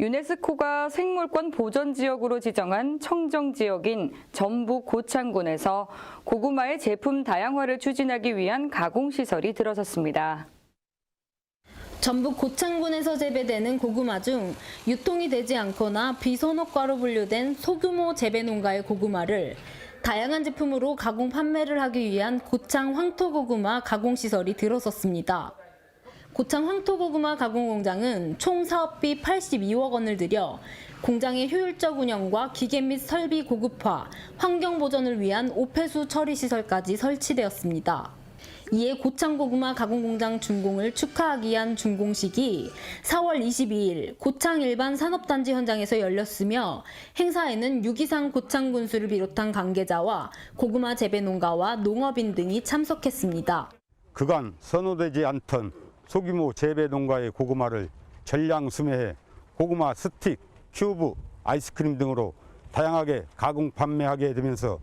유네스코가 생물권 보전 지역으로 지정한 청정 지역인 전북 고창군에서 고구마의 제품 다양화를 추진하기 위한 가공 시설이 들어섰습니다. 전북 고창군에서 재배되는 고구마 중 유통이 되지 않거나 비선호과로 분류된 소규모 재배 농가의 고구마를 다양한 제품으로 가공 판매를 하기 위한 고창 황토고구마 가공 시설이 들어섰습니다. 고창 황토고구마 가공 공장은 총 사업비 82억 원을 들여 공장의 효율적 운영과 기계 및 설비 고급화, 환경 보전을 위한 오폐수 처리 시설까지 설치되었습니다. 이에 고창고구마 가공공장 준공을 축하하기 위한 준공식이 4월 22일 고창 일반 산업단지 현장에서 열렸으며 행사에는 유기상 고창 군수를 비롯한 관계자와 고구마 재배 농가와 농업인 등이 참석했습니다. 그간 선호되지 않던 소규모 재배 농가의 고구마를 전량 수매해 고구마 스틱, 큐브, 아이스크림 등으로 다양하게 가공 판매하게 되면서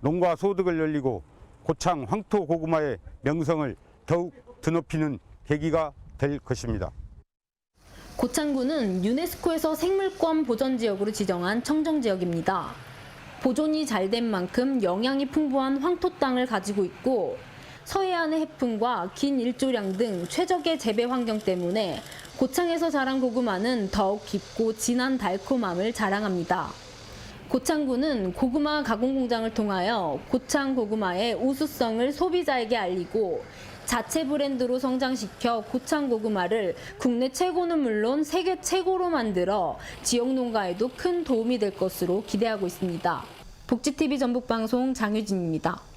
농가 소득을 열리고 고창 황토 고구마의 명성을 더욱 드높이는 계기가 될 것입니다. 고창군은 유네스코에서 생물권 보전 지역으로 지정한 청정 지역입니다. 보존이 잘 된 만큼 영양이 풍부한 황토 땅을 가지고 있고 서해안의 해풍과 긴 일조량 등 최적의 재배 환경 때문에 고창에서 자란 고구마는 더욱 깊고 진한 달콤함을 자랑합니다. 고창군은 고구마 가공 공장을 통하여 고창 고구마의 우수성을 소비자에게 알리고 자체 브랜드로 성장시켜 고창 고구마를 국내 최고는 물론 세계 최고로 만들어 지역 농가에도 큰 도움이 될 것으로 기대하고 있습니다. 복지TV 전북방송 장유진입니다.